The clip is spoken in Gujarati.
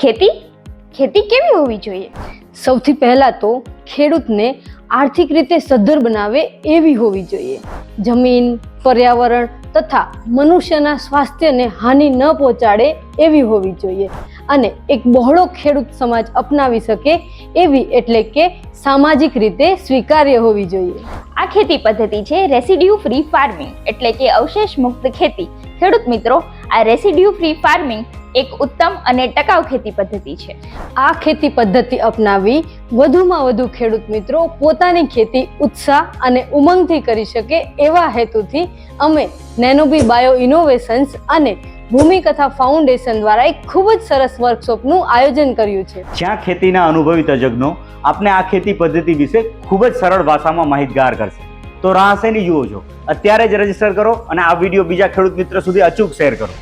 ખેતી? ખેતી કેવી હોવી જોઈએ? સૌથી પહેલાં તો ખેડૂતને આર્થિક રીતે સદ્ધર બનાવે એવી હોવી જોઈએ. જમીન, પર્યાવરણ તથા મનુષ્યના સ્વાસ્થ્યને હાનિ ન પહોંચાડે એવી હોવી જોઈએ. અને એક બહોળો ખેડૂત સમાજ અપનાવી શકે એવી એટલે કે સામાજિક રીતે સ્વીકાર્ય હોવી જોઈએ. આ ખેતી પદ્ધતિ છે રેસિડ્યુ ફ્રી ફાર્મિંગ એટલે કે અવશેષ મુક્ત ખેતી. ખેડૂત મિત્રો આ રેસિડ્યુ ફ્રી ફાર્મિંગ એક ઉત્તમ અને ટકાઉ ખેતી પદ્ધતિ છે. આ ખેતી પદ્ધતિ અપનાવી વધુમાં વધુ ખેડૂત મિત્રો પોતાની ખેતી ઉત્સાહ અને ઉમંગથી કરી શકે એવા હેતુથી અમે નેનોબી બાયો ઇનોવેશન્સ અને ભૂમિકથા ફાઉન્ડેશન દ્વારા એક ખૂબ જ સરસ વર્કશોપનું આયોજન કર્યું છે. જ્યાં ખેતીના અનુભવી તજજ્ઞો આપને આ ખેતી પદ્ધતિ વિશે ખૂબ જ સરળ ભાષામાં માહિતગાર કરશે. તો રાહ શેની જુઓ છો? અત્યારે જ રજિસ્ટર કરો અને આ વીડિયો બીજા ખેડૂત મિત્ર સુધી અચૂક શેર કરો.